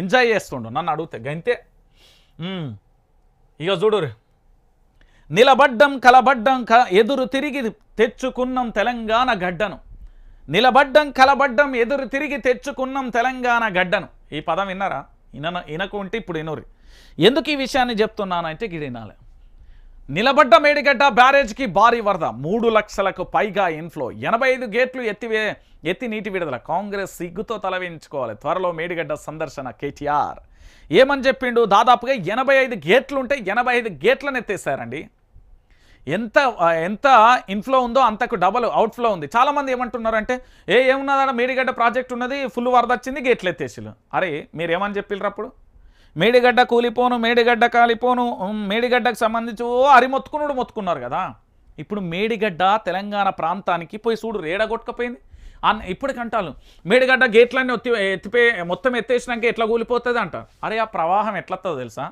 Enjoy చేస్తుండు. నన్ను అడిగితే గంతే. ఇక చూడురు నిలబడ్డం కలబడ్డం క ఎదురు తిరిగి తెచ్చుకున్నాం తెలంగాణ గడ్డను. నిలబడ్డం కలబడ్డం ఎదురు తిరిగి తెచ్చుకున్నాం తెలంగాణ గడ్డను. ఈ పదం విన్నారా? ఇన ఇనకుంటే ఇప్పుడు ఇనురి ఎందుకు ఈ విషయాన్ని చెప్తున్నానంటే గిడినాలే. నిలబడ్డ మేడిగడ్డ బ్యారేజ్కి భారీ వరద. మూడు లక్షలకు పైగా ఇన్ఫ్లో. ఎనభై ఐదు గేట్లు ఎత్తివే ఎత్తి నీటి విడుదల. కాంగ్రెస్ సిగ్గుతో తలవించుకోవాలి త్వరలో మేడిగడ్డ సందర్శన కేటీఆర్. ఏమని చెప్పిండు? దాదాపుగా ఎనభై ఐదు గేట్లు ఉంటే ఎనభై ఐదు గేట్లను ఎత్తేసారండి. ఎంత ఎంత ఇన్ఫ్లో ఉందో అంతకు డబల్ అవుట్ఫ్లో ఉంది. చాలామంది ఏమంటున్నారంటే ఏ ఏమున్నదా మేడిగడ్డ ప్రాజెక్ట్ ఉన్నది ఫుల్ వరద వచ్చింది గేట్లు ఎత్తేసిలు అరే మీరు ఏమని చెప్పిర్రు అప్పుడు మేడిగడ్డ కూలిపోను మేడిగడ్డ కాలిపోను మేడిగడ్డకు సంబంధించి ఓ అరి మొత్తుకున్నాడు మొత్తుకున్నారు కదా. ఇప్పుడు మేడిగడ్డ తెలంగాణ ప్రాంతానికి పోయి చూడు రేడగొట్టకపోయింది అన్ ఇప్పటికంటాను మేడిగడ్డ గేట్లన్నీ ఒత్తి ఎత్తిపే మొత్తం ఎత్తేసినాక ఎట్లా కూలిపోతుంది అంట. అరే ఆ ప్రవాహం ఎట్లొస్తుందో తెలుసా?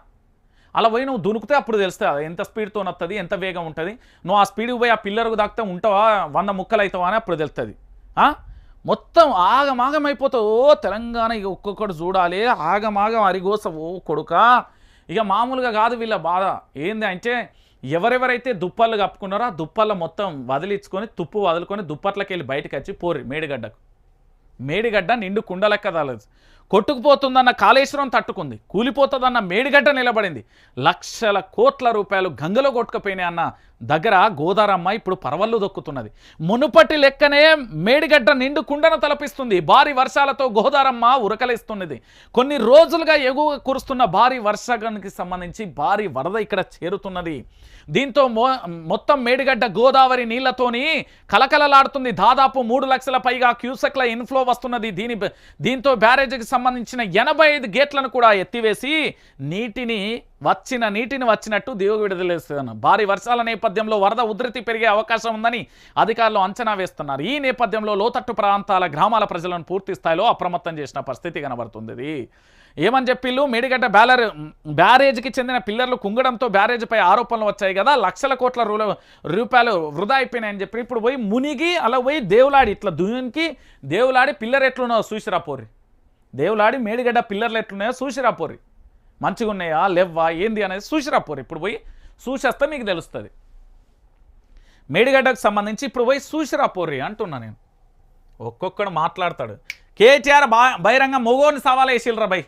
అలా పోయి నువ్వు దునుకుతే అప్పుడు తెలుస్తుంది అది ఎంత స్పీడ్తో వస్తుంది ఎంత వేగం ఉంటుంది. నువ్వు ఆ స్పీడ్కి పోయి ఆ పిల్లర్కు దాకితే ఉంటావా? వంద ముక్కలు అవుతావా అని అప్పుడు తెలుస్తుంది మొత్తం ఆగమాగం ఓ తెలంగాణ ఇక ఒక్కొక్కడు చూడాలి ఆగమాగం అరిగోస కొడుక. ఇక మామూలుగా కాదు వీళ్ళ బాధ. ఏంది అంటే ఎవరెవరైతే దుప్పళ్ళు కప్పుకున్నారో ఆ దుప్పల మొత్తం వదిలించుకొని తుప్పు వదులుకొని దుప్పట్లకి వెళ్ళి బయటకు వచ్చి పోరి మేడిగడ్డకు. మేడిగడ్డ నిండు కుండలెక్క తాలేదు. కొట్టుకుపోతుందన్న కాళేశ్వరం తట్టుకుంది. కూలిపోతుందన్న మేడిగడ్డ నిలబడింది. లక్షల కోట్ల రూపాయలు గంగలో కొట్టుకుపోయినాయి అన్న దగ్గర గోదారమ్మ ఇప్పుడు పరవళ్ళు దొక్కుతున్నది. మునుపటి లెక్కనే మేడిగడ్డ నిండు కుండను తలపిస్తుంది. భారీ వర్షాలతో గోదారమ్మ ఉరకలేస్తున్నది. కొన్ని రోజులుగా ఎగువ కురుస్తున్న భారీ వర్షానికి సంబంధించి భారీ వరద ఇక్కడ చేరుతున్నది. దీంతో మొత్తం మేడిగడ్డ గోదావరి నీళ్ళతోని కలకలలాడుతుంది. దాదాపు మూడు లక్షల పైగా క్యూసెక్ల ఇన్ఫ్లో వస్తున్నది. దీని దీంతో బ్యారేజీకి సంబంధించిన ఎనభై ఐదు గేట్లను కూడా ఎత్తివేసి నీటిని వచ్చిన నీటిని వచ్చినట్టు దిగువ విడుదలేస్తున్నారు భారీ వర్షాల నేపథ్యంలో వరద ఉధృతి పెరిగే అవకాశం ఉందని అధికారులు అంచనా వేస్తున్నారు. ఈ నేపథ్యంలో లోతట్టు ప్రాంతాల గ్రామాల ప్రజలను పూర్తి స్థాయిలో అప్రమత్తం చేసిన పరిస్థితి కనబడుతుంది. ఏమని చెప్పిళ్ళు మేడిగడ్డ బ్యాలర్ బ్యారేజ్కి చెందిన పిల్లర్లు కుంగడంతో బ్యారేజ్పై ఆరోపణలు వచ్చాయి కదా లక్షల కోట్ల రూ- రూపాయలు వృధా అయిపోయినాయని చెప్పి. ఇప్పుడు పోయి మునిగి అలా పోయి దేవులాడి ఇట్లా దునికి దేవులాడి పిల్లర్ ఎట్లున్నాయో చూసిరా పోరి దేవులాడి మేడిగడ్డ పిల్లర్లు ఎట్లున్నాయో చూసిరా పోరి మంచిగా ఉన్నాయా లేవ్వా? ఏంది అనేది చూసిరా పోరి ఇప్పుడు పోయి చూసేస్తే మీకు తెలుస్తుంది. మేడిగడ్డకు సంబంధించి ఇప్పుడు పోయి చూసిరా పోరి అంటున్నా నేను. ఒక్కొక్కడు మాట్లాడతాడు. కేటీఆర్ బా బహిరంగ మొగోని సవాల్ వేసిల్రా బై.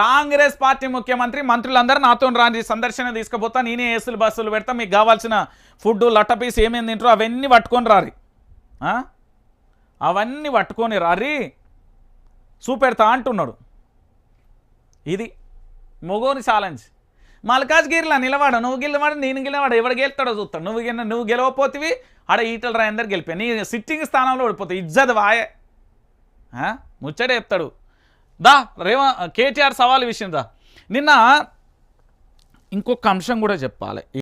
కాంగ్రెస్ పార్టీ ముఖ్యమంత్రి మంత్రులందరూ నాతో రాని సందర్శన తీసుకుపోతా నేనే ఏసులు బస్సులు పెడతా మీకు కావాల్సిన ఫుడ్ లట్టపీస్ ఏమేమి తింటారో అవన్నీ పట్టుకొని రారి. అవన్నీ పట్టుకొని రారి. చూపెడతా అంటున్నాడు. ఇది మొగోని ఛాలెంజ్ మల్కాజ్గిరిలో నిలవాడు నువ్వు గెలవాడు నేను గెలవాడు ఎవడు గెలుతాడో చూస్తాడు. నువ్వు గెల నువ్వు గెలవపోతివి ఆడ ఈటల రాయందరు గెలిపా. నీ సిట్టింగ్ స్థానంలో ఓడిపోతావు ఇజ్జత్ వాయే. ముచ్చడే ముచ్చటే చెప్తాడు. దా రేవ కేటీఆర్ సవాల్ విషయం దా. నిన్న ఇంకొక అంశం కూడా చెప్పాలి.